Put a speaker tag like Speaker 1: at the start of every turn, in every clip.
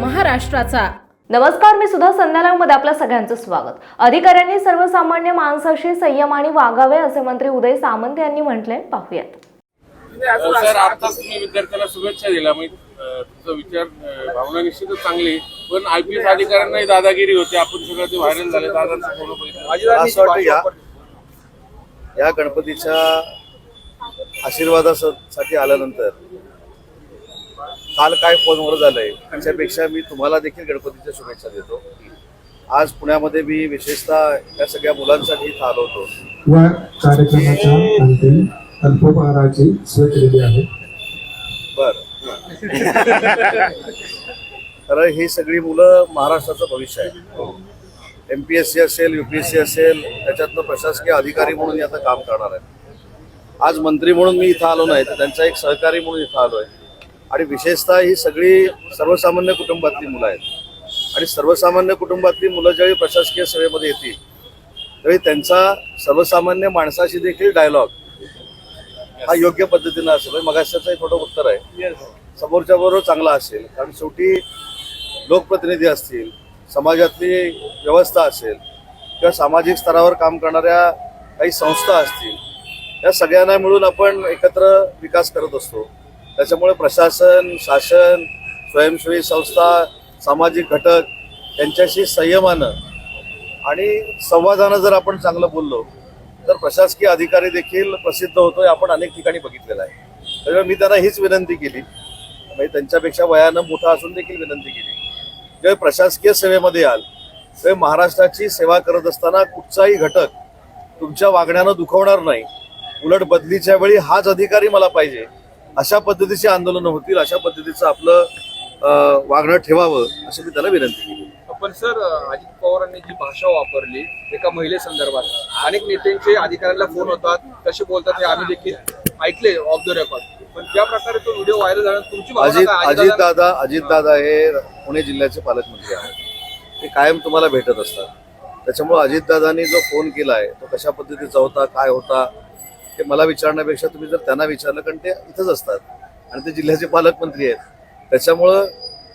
Speaker 1: महाराष्ट्राचा.
Speaker 2: नमस्कार मी सुद्धा संध्यालामध्ये आपल्या सगळ्यांचं स्वागत. अधिकाऱ्यांनी सर्वसामान्य माणसाशी संयमाने वागावे असे मंत्री उदय सामंत यांनी म्हटले. पाहूयात.
Speaker 3: सर आताच तुम्ही विद्यार्थ्याला शुभेच्छा दिल्या. मी अं, तुमचा विचार भावना निश्चितच चांगली. पण आय पी एस अधिकाऱ्यांनाही दादागिरी होती. आपण सगळं ते व्हायरल झाले. दादांचं फोटो बघितलं
Speaker 4: मला असं वाटतं या या गणपतीच्या आशीर्वादासाठी आल्यानंतर काल काय फोनवर झालंय त्याच्यापेक्षा मी तुम्हाला देखील गणपतीच्या शुभेच्छा देतो. आज पुण्यामध्ये मी विशेषतः या सगळ्या मुलांसाठी इथं आलो होतो.
Speaker 5: कार्यक्रमाच्या अंतिम अल्पोपहाराची सोय केलेली आहे.
Speaker 4: बर. तर ही सगळी मुलं महाराष्ट्राचं भविष्य आहे. एम पी एस सी असेल यू पी एस सी असेल त्याच्यातनं प्रशासकीय अधिकारी म्हणून आता काम करणार आहे. आज मंत्री म्हणून मी इथं आलो नाही तर त्यांचा एक सहकारी म्हणून इथं आलो आहे आणि विशेषतः ही सगळी सर्वसामान्य कुटुंबातली मुलं आहेत. आणि सर्वसामान्य कुटुंबातली मुलं ज्यावेळी प्रशासकीय सेवेमध्ये येतील त्यावेळी त्यांचा सर्वसामान्य माणसाशी देखील डायलॉग हा योग्य पद्धतीनं असेल. मग एक थोडं उत्तर आहे. समोरच्या बरोबर चांगला असेल कारण शेवटी लोकप्रतिनिधी असतील समाजातली व्यवस्था असेल किंवा सामाजिक स्तरावर काम करणाऱ्या काही संस्था असतील या सगळ्यांना मिळून आपण एकत्र विकास करत असतो. त्याच्यामुळे प्रशासन शासन स्वयंसेवी संस्था सामाजिक घटक यांच्याशी संयमानं आणि संवादानं जर आपण चांगलं बोललो तर प्रशासकीय अधिकारी देखील प्रसिद्ध होतोय आपण अनेक ठिकाणी बघितलेलं आहे. त्यामुळे मी त्यांना हीच विनंती केली. म्हणजे त्यांच्यापेक्षा वयानं मोठा असून देखील विनंती केली. जेव्हा प्रशासकीय सेवेमध्ये याल तेव्हा महाराष्ट्राची सेवा करत असताना कुठचाही घटक तुमच्या वागण्यानं दुखवणार नाही. उलट बदलीच्या वेळी हाच अधिकारी मला पाहिजे. अशा पद्धतीची आंदोलनं होतील अशा पद्धतीचं आपलं वागणं ठेवावं अशी मी त्याला विनंती केली.
Speaker 6: पण सर अजित पवारांनी जी भाषा वापरली एका महिलेसंदर्भात अनेक नेत्यांचे अधिकाऱ्यांना फोन होतात कसे बोलतात हे आम्ही देखील ऐकले ऑफ द रेकॉर्ड पण ज्या प्रकारे तो व्हिडिओ व्हायरल झाला तुमची
Speaker 4: अजित? अजित
Speaker 6: अजितदादा-
Speaker 4: दादा अजित दादा हे पुणे जिल्ह्याचे पालकमंत्री आहेत. ते कायम तुम्हाला भेटत असतात. त्याच्यामुळे अजितदादांनी जो फोन केलाय तो कशा पद्धतीचा होता काय होता ते मला विचारण्यापेक्षा तुम्ही जर त्यांना विचारलं कारण ते इथंच असतात आणि ते जिल्ह्याचे पालकमंत्री आहेत. त्याच्यामुळं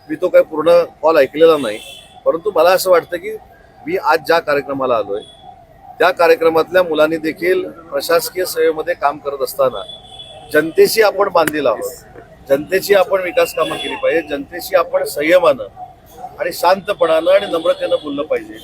Speaker 4: मी तो काही पूर्ण कॉल ऐकलेला नाही. परंतु मला असं वाटतं की मी आज ज्या कार्यक्रमाला आलोय त्या कार्यक्रमातल्या मुलांनी देखील प्रशासकीय सेवेमध्ये काम करत असताना जनतेशी आपण बांधील आहोत. जनतेची आपण विकास कामं केली पाहिजे जनतेशी आपण संयमानं आणि शांतपणानं आणि नम्रतेनं बोललं पाहिजे.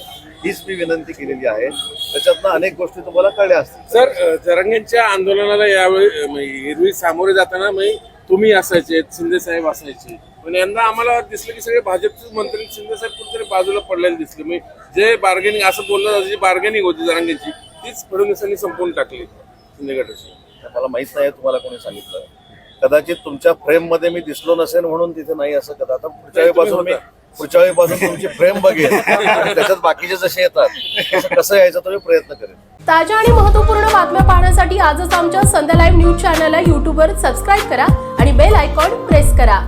Speaker 4: हीच मी विनंती केलेली आहे. त्याच्यातनं अनेक गोष्टी तुम्हाला कळल्या असतील.
Speaker 3: सर जरांगेंच्या आंदोलनाला यावेळी एरवी सामोरे जाताना म्हणजे तुम्ही असायचे शिंदे साहेब असायचे. पण यंदा आम्हाला दिसलं की सगळे भाजपचे मंत्री शिंदे साहेब कुठेतरी बाजूला पडलेले दिसले. म्हणजे जे बार्गेनिंग असं बोललं जातं जी बार्गेनिंग होती जरांगेंची तीच फडणवीसांनी संपवून टाकली शिंदे गटाची.
Speaker 4: मला माहीत नाही तुम्हाला कोणी सांगितलं. कदाचित तुमच्या फ्रेममध्ये मी दिसलो नसेल म्हणून तिथे नाही असं कदा आता पुढच्या वेळीपासून मी पुढच्या तुमची फ्रेम बघेल. आणि त्याच्यात बाकीचे जसे येतात तसं कसं यायचं तो मी प्रयत्न करेल
Speaker 1: ताज्या आणि महत्त्वपूर्ण बातम्या पाहण्यासाठी आजच आमच्या संध्या लाईव्ह न्यूज चॅनलला यूट्यूबवर सबस्क्राईब करा आणि बेल आयकॉन प्रेस करा.